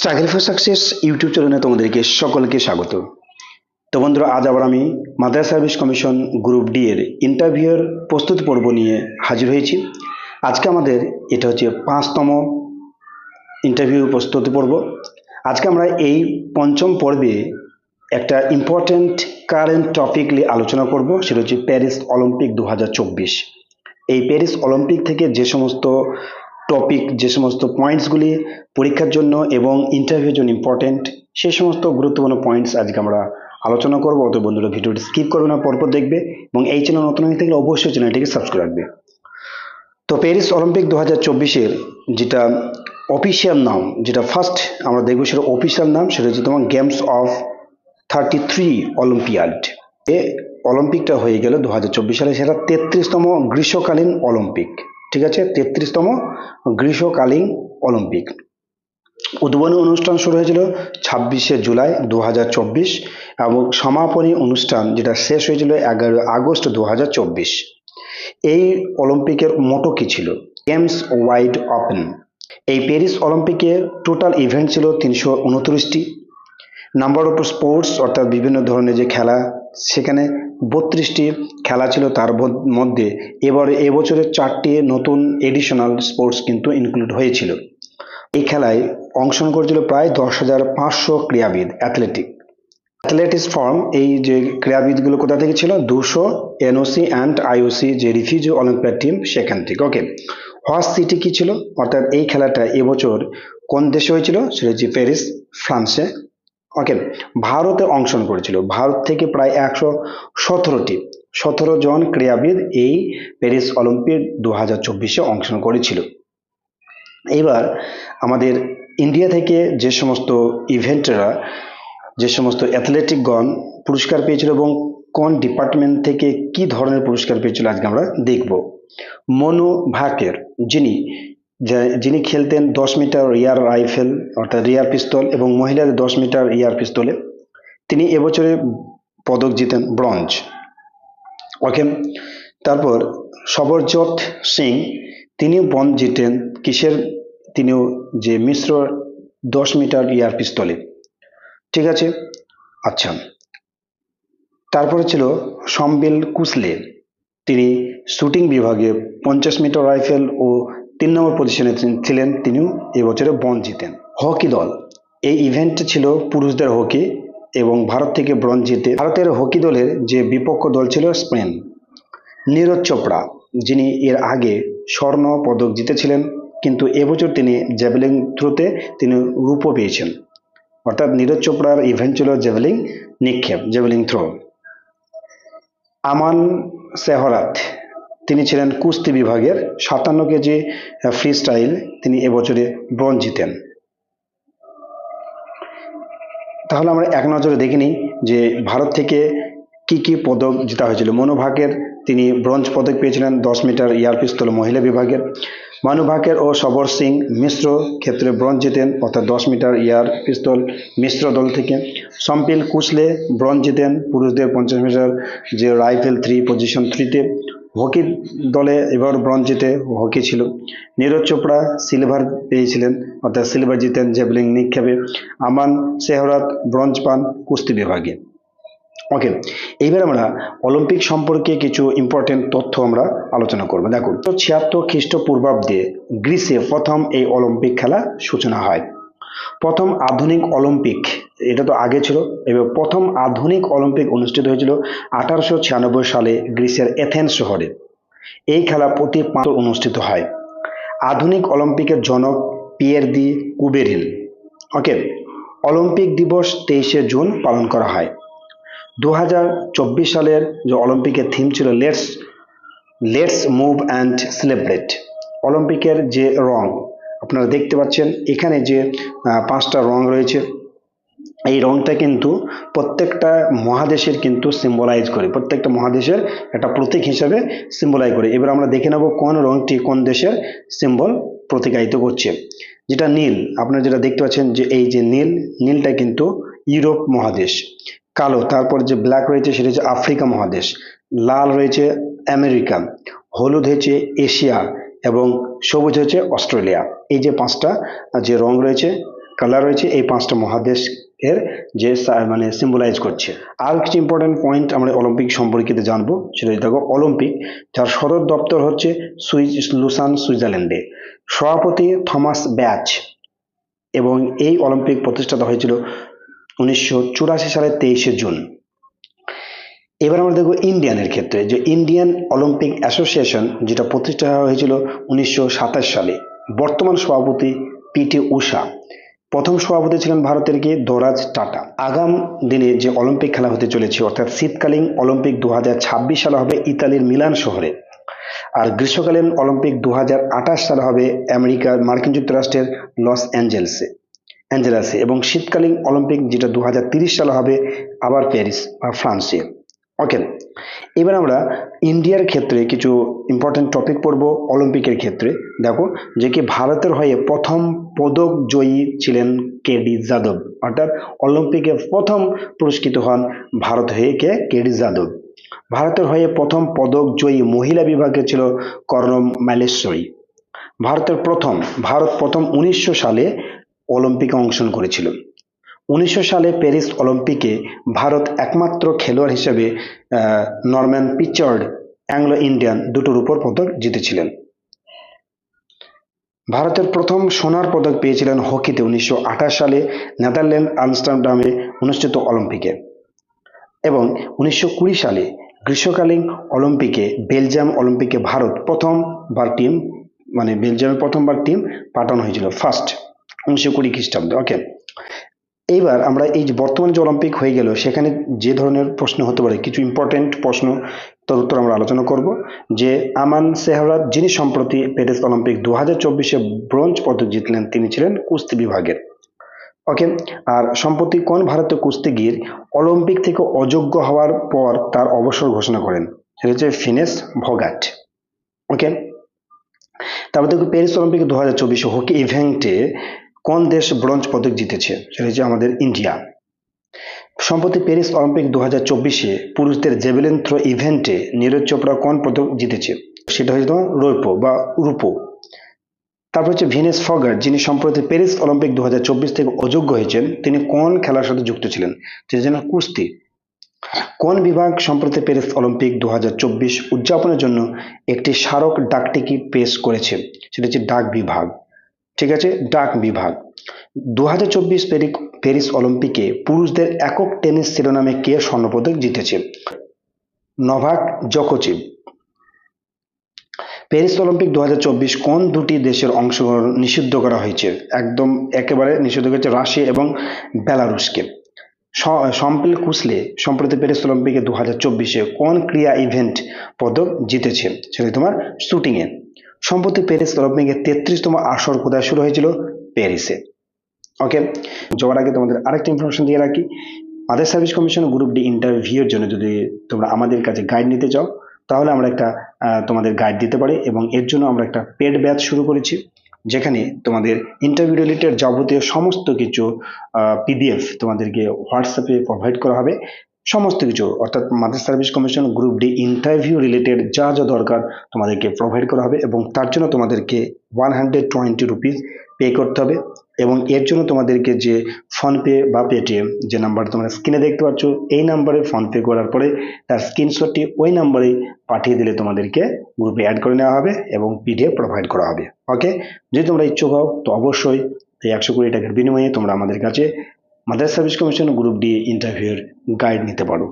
Struggle for success YouTube চ্যানেলে তোমাদেরকে সকলকে স্বাগত। তো বন্ধুরা, আজ আবার আমি Madrasah service commission group D এর ইন্টারভিউয়ের প্রস্তুতি পর্ব নিয়ে হাজির হয়েছি। আজকে আমাদের এটা হচ্ছে পাঁচতম ইন্টারভিউ প্রস্তুতি পর্ব। আজকে আমরা এই পঞ্চম পর্বে একটা ইম্পর্ট্যান্ট কারেন্ট টপিক নিয়ে আলোচনা করব, সেটা হচ্ছে প্যারিস অলিম্পিক দু হাজার চব্বিশ। এই প্যারিস অলিম্পিক থেকে যে সমস্ত টপিক যে সমস্ত পয়েন্টসগুলি পরীক্ষার জন্য এবং ইন্টারভিউর জন্য ইম্পর্টেন্ট সেই সমস্ত গুরুত্বপূর্ণ পয়েন্টস আজকে আমরা আলোচনা করব। অত বন্ধুরা, ভিডিওটি স্কিপ করবে না, পরপর দেখবে এবং এই চ্যানেল নতুন হয়ে থাকলে অবশ্যই চ্যানেলটিকে সাবস্ক্রাইব রাখবে। তো প্যারিস অলিম্পিক দু হাজার চব্বিশের যেটা অফিসিয়াল নাম, যেটা ফার্স্ট আমরা দেখব সেটা অফিসিয়াল নাম, সেটা হচ্ছে তোমার games of thirty three olympiad এ অলিম্পিকটা হয়ে গেল দু হাজার চব্বিশ সালে, সেটা তেত্রিশতম গ্রীষ্মকালীন অলিম্পিক ঠিক আছে? তেত্রিশতম গ্রীষ্মকালীন অলিম্পিক। উদ্বোধনী অনুষ্ঠান শুরু হয়েছিল ছাব্বিশে জুলাই দু হাজার চব্বিশ এবং সমাপনী অনুষ্ঠান যেটা শেষ হয়েছিল এগারো আগস্ট দু হাজার চব্বিশ। এই অলিম্পিকের মোটো কি ছিল? Games wide open. এই প্যারিস অলিম্পিকে টোটাল ইভেন্ট ছিল তিনশো উনত্রিশটি। নাম্বার অফ স্পোর্টস অর্থাৎ বিভিন্ন ধরনের যে খেলা, সেখানে বত্রিশটি খেলা ছিল তার মধ্য- এবারে এবছরের চারটি নতুন এডিশনাল স্পোর্টস কিন্তু ইনক্লুড হয়েছিল। এই খেলায় অংশগ্রহণ করেছিল প্রায় দশ হাজার পাঁচশো ক্রীড়াবিদ অ্যাথলেটিক অ্যাথলেটিক্স ফর্ম এই যে ক্রীড়াবিদগুলো কোথা থেকে ছিল? দুশো এনওসি অ্যান্ড আইওসি যে রিফিউজি অলিম্পিয়াড টিম সেখান থেকে। ওকে হস সিটি কি ছিল? অর্থাৎ এই খেলাটা এবছর কোন দেশে হয়েছিল? সেটা হচ্ছে প্যারিস ফ্রান্সে। ওকে ভারতে অংশগ্রহণ করেছিল। ভারত থেকে প্রায় একশো সতেরোটি, সতেরো জন ক্রীড়াবিদ এই প্যারিস অলিম্পিক দু হাজার চব্বিশে অংশগ্রহণ করেছিল। এবার আমাদের ইন্ডিয়া থেকে যে সমস্ত ইভেন্টেরা, যে সমস্ত অ্যাথলেটিকগণ পুরস্কার পেয়েছিল এবং কোন ডিপার্টমেন্ট থেকে কি ধরনের পুরস্কার পেয়েছিল আজকে আমরা দেখব। মনু ভাকের, যিনি যিনি খেলতেন দশ মিটার রিয়ার রাইফেল, অর্থাৎ রিয়ার পিস্তল এবং মহিলাদের দশ মিটার রিয়ার পিস্তলে, তিনি এবছরে পদক জিতেন ব্রঞ্জ। ওকে, তারপর সবরজত সিং, তিনিও ব্রঞ্জ জিতেন। কিসের? তিনিও যে মিশ্র দশ মিটার ইয়ার পিস্তলে। ঠিক আছে? আচ্ছা। তারপরে ছিল সম্বিল কুসলে। তিনি শুটিং বিভাগে পঞ্চাশ মিটার রাইফেল ও তিন নম্বর পজিশনে ছিলেন তিনিও এবছরে বন জিতেন। হকি দল। এই ইভেন্ট ছিল পুরুষদের হকি এবং ভারত থেকে ব্রঞ্জ জিতে ভারতের হকি দলের যে বিপক্ষ দল ছিল স্পেন। নীরজ চোপড়া, যিনি এর আগে স্বর্ণ পদক জিতেছিলেন, কিন্তু এবছর তিনি জ্যাভেলিং থ্রোতে তিনি রূপও পেয়েছেন। অর্থাৎ নীরজ চোপড়ার ইভেন্ট ছিল জ্যাভেলিং নিক্ষেপ জ্যাভেলিং থ্রো আমান সেহরাত তিনি ছিলেন কুস্তি বিভাগের সাতান্ন কেজি ফ্রি স্টাইল তিনি এবছরে ব্রঞ্জ জিতেন। তাহলে আমরা এক নজরে দেখে নিই যে ভারত থেকে কি কি পদক জেতা হয়েছিল। মনু ভাকের তিনি ব্রোঞ্জ পদক পেয়েছিলেন দশ মিটার এয়ার পিস্তল মহিলা বিভাগের। মানু ভাকের ও সবর সিং মিশ্র ক্ষেত্রে ব্রোঞ্জ জিতেন, অর্থাৎ দশ মিটার এয়ার পিস্তল মিশ্র দল থেকে। সম্পিল কুসলে ব্রোঞ্জ জিতেন, পুরুষদের পঞ্চাশ মিটার যে রাইফেল থ্রি পজিশন থ্রিতে হকি দলে এবার ব্রঞ্জ জিতে হকি ছিল। নীরজ চোপড়া সিলভার পেয়েছিলেন, অর্থাৎ সিলভার জিতেন জেভলিং নিক্ষেপে। আমান সেহরাত ব্রঞ্জ পান কুস্তি বিভাগে। ওকে, এইবার আমরা অলিম্পিক সম্পর্কে কিছু ইম্পর্টেন্ট তথ্য আমরা আলোচনা করব। দেখুন, ছিয়াত্তর খ্রিস্টপূর্বাব্দে গ্রিসে প্রথম এই অলিম্পিক খেলা সূচনা হয়। প্রথম আধুনিক অলিম্পিক, এটা তো আগে ছিল এবং প্রথম আধুনিক অলিম্পিক অনুষ্ঠিত হয়েছিল আঠারোশো ছিয়ানব্বই সালে গ্রিসের এথেন্স শহরে। এই খেলা প্রতি পাঁচ অনুষ্ঠিত হয়। আধুনিক অলিম্পিকের জনক পিয়ের দি কুবেরিন ওকে অলিম্পিক দিবস তেইশে জুন পালন করা হয়। দু হাজার চব্বিশ সালের যে অলিম্পিকের থিম ছিল let's let's move and celebrate অলিম্পিকের যে রং আপনারা দেখতে পাচ্ছেন এখানে যে পাঁচটা রং রয়েছে। এই রংটা কিন্তু প্রত্যেকটা মহাদেশের কিন্তু সিম্বলাইজ করে। প্রত্যেকটা মহাদেশের একটা প্রতীক হিসাবে সিম্বলাইজ করে। এবার আমরা দেখে নেব কোন রংটি কোন দেশের সিম্বল প্রতিকায়িত করছে। যেটা নীল, আপনারা যেটা দেখতে পাচ্ছেন যে এই যে নীল, নীলটা কিন্তু ইউরোপ মহাদেশ। কালো, তারপর যে ব্ল্যাক রয়েছে সেটা হচ্ছে আফ্রিকা মহাদেশ। লাল রয়েছে আমেরিকা। হলুদ হয়েছে এশিয়া। এবং সবুজ হচ্ছে অস্ট্রেলিয়া। এই যে পাঁচটা, যে রং রয়েছে কালার রয়েছে, এই পাঁচটা মহাদেশ এর যে মানে সিম্বলাইজ করছে। আর কিছু ইম্পর্টেন্ট পয়েন্ট আমরা অলিম্পিক সম্পর্কিত জানব, সেটা দেখো অলিম্পিক যার সদর দপ্তর হচ্ছে সুইজ, লুসান, সুইজারল্যান্ডে। সভাপতি থমাস ব্যাচ এবং এই অলিম্পিক প্রতিষ্ঠাতা হয়েছিল উনিশশো চুরাশি সালের তেইশে জুন। এবার আমরা দেখব ইন্ডিয়ানের ক্ষেত্রে যে ইন্ডিয়ান অলিম্পিক অ্যাসোসিয়েশন যেটা প্রতিষ্ঠা হয়েছিল উনিশশো সাতাশ সালে। বর্তমান সভাপতি পিটি উষা প্রথম সভাপতি ছিলেন ভারতের কি দোরাজ টাটা। আগাম দিনে যে অলিম্পিক খেলা হতে চলেছে, অর্থাৎ শীতকালীন অলিম্পিক দু হাজার ছাব্বিশ সালে হবে ইতালির মিলান শহরে। আর গ্রীষ্মকালীন অলিম্পিক দু হাজার আঠাশ সালে হবে আমেরিকার মার্কিন যুক্তরাষ্ট্রের লস অ্যাঞ্জেলসে, অ্যাঞ্জেলাসে। এবং শীতকালীন অলিম্পিক যেটা দু সালে হবে, আবার প্যারিস বা ফ্রান্সে। ওকে এবার আমরা ইন্ডিয়ার ক্ষেত্রে কিছু ইম্পর্টেন্ট টপিক পড়ব অলিম্পিকের ক্ষেত্রে। দেখো, যে কি ভারতের হয়ে প্রথম পদক জয়ী ছিলেন কেডি যাদব। অর্থাৎ অলিম্পিকে প্রথম পুরস্কৃত হন ভারত হয়ে কে? কেডি যাদব। ভারতের হয়ে প্রথম পদক জয়ী মহিলা বিভাগে ছিল কর্ণম মালেশ্বরী। ভারতের প্রথম, ভারত প্রথম উনিশশো সালে অলিম্পিকে অংশগ্রহণ করেছিল। উনিশশো সালে প্যারিস অলিম্পিকে ভারত একমাত্র খেলোয়াড় হিসেবে নরম্যান পিচার্ড অ্যাংলো ইন্ডিয়ান দুটো রূপোর পদক জিতেছিলেন। ভারতের প্রথম সোনার পদক পেয়েছিলেন হকিতে উনিশশো আঠাশ সালে নেদারল্যান্ড আমস্টারডামে অনুষ্ঠিত অলিম্পিকে এবং উনিশশো কুড়ি সালে গ্রীষ্মকালীন অলিম্পিকে বেলজিয়াম অলিম্পিকে ভারত প্রথমবার টিম মানে বেলজিয়ামের প্রথমবার টিম পাঠানো হয়েছিল ফার্স্ট, উনিশশো কুড়ি খ্রিস্টাব্দে। ওকে এইবার আমরা এই যে বর্তমানে যে অলিম্পিক হয়ে গেল, সেখানে যে ধরনের প্রশ্ন হতে পারে, কিছু ইম্পর্টেন্ট প্রশ্ন তার উত্তর আমরা আলোচনা করব। যে আমান সেহরাত যিনি সম্প্রতি প্যারিস অলিম্পিক দু হাজার চব্বিশে ব্রোঞ্জ পদক জিতলেন, তিনি ছিলেন কুস্তি বিভাগের। ওকে আর সম্প্রতি কোন ভারতীয় কুস্তিগির অলিম্পিক থেকে অযোগ্য হওয়ার পর তার অবসর ঘোষণা করেন? সেটা হচ্ছে ফিনেস ভগাট। ওকে তারপর দেখো প্যারিস অলিম্পিক দু হাজার চব্বিশে হকি ইভেন্টে কোন দেশ ব্রোঞ্জ পদক জিতেছে সেটা হচ্ছে আমাদের ইন্ডিয়া। সম্প্রতি প্যারিস অলিম্পিক দু হাজার চব্বিশে পুরুষদের জেভেলিন থ্রো ইভেন্টে নীরজ চোপড়া কোন পদক জিতেছে? সেটা হচ্ছে তোমার রৌপ্য বা রূপো। তারপর হচ্ছে ভিনেস ফগার, যিনি সম্প্রতি প্যারিস অলিম্পিক দু হাজার চব্বিশ থেকে অযোগ্য হয়েছেন, তিনি কোন খেলার সাথে যুক্ত ছিলেন? সেটা যেন কুস্তি। কোন বিভাগ সম্প্রতি প্যারিস অলিম্পিক দু হাজার চব্বিশ উদযাপনের জন্য একটি স্মারক ডাকটিকিট পেশ করেছে? সেটা হচ্ছে ডাক বিভাগ। ঠিক আছে, ডাক বিভাগ। দু হাজার চব্বিশ প্যারিস অলিম্পিকে পুরুষদের একক টেনিস শিরোনামে কে স্বর্ণপদক জিতেছে? নভাক জকোচিভ প্যারিস অলিম্পিক দু হাজার চব্বিশ কোন দুটি দেশের অংশগ্রহণ নিষিদ্ধ করা হয়েছে? একদম একেবারে নিষিদ্ধ করেছে রাশিয়া এবং বেলারুশকে। সম্পেল কুসলে সম্প্রতি প্যারিস অলিম্পিকে দু হাজার কোন ক্রীড়া ইভেন্ট পদক জিতেছে? সেটা তোমার শুটিংয়ে। সম্প্রতি প্যারিস অলিম্পিকের তেত্রিশতম আসর কোথায় শুরু হয়েছিল প্যারিসে। ওকে, যাওয়ার আগে তোমাদের আরেকটা ইনফরমেশন দিয়ে রাখি। Madrasah service commission group D ইন্টারভিউর জন্য যদি তোমরা আমাদের কাছে গাইড নিতে চাও, তাহলে আমরা একটা তোমাদের গাইড দিতে পারি এবং এর জন্য আমরা একটা পেড ব্যাচ শুরু করেছি, যেখানে তোমাদের ইন্টারভিউ রিলেটেড যাবতীয় সমস্ত কিছু পিডিএফ তোমাদেরকে হোয়াটসঅ্যাপে প্রোভাইড করা হবে। সমস্ত কিছু, অর্থাৎ Madrasah service commission group D interview related যা যা দরকার তোমাদেরকে প্রোভাইড করা হবে এবং তার জন্য তোমাদেরকে one hundred twenty rupees pay করতে হবে এবং এর জন্য তোমাদেরকে যে ফোনপে বা পেটিএম যে নাম্বার তোমরা স্ক্রিনে দেখতে পাচ্ছ, এই নাম্বারে ফোনপে করার পরে তার স্ক্রিনশটটি ওই নাম্বারে পাঠিয়ে দিলে তোমাদেরকে গ্রুপে অ্যাড করে নেওয়া হবে এবং পিডিএফ প্রোভাইড করা হবে। ওকে যদি তোমরা ইচ্ছুক হও, তো অবশ্যই এই একশো কোটি টাকার বিনিময়ে তোমরা আমাদের কাছে Madrasah service commission group D ইন্টারভিউর গাইড নিতে পারো।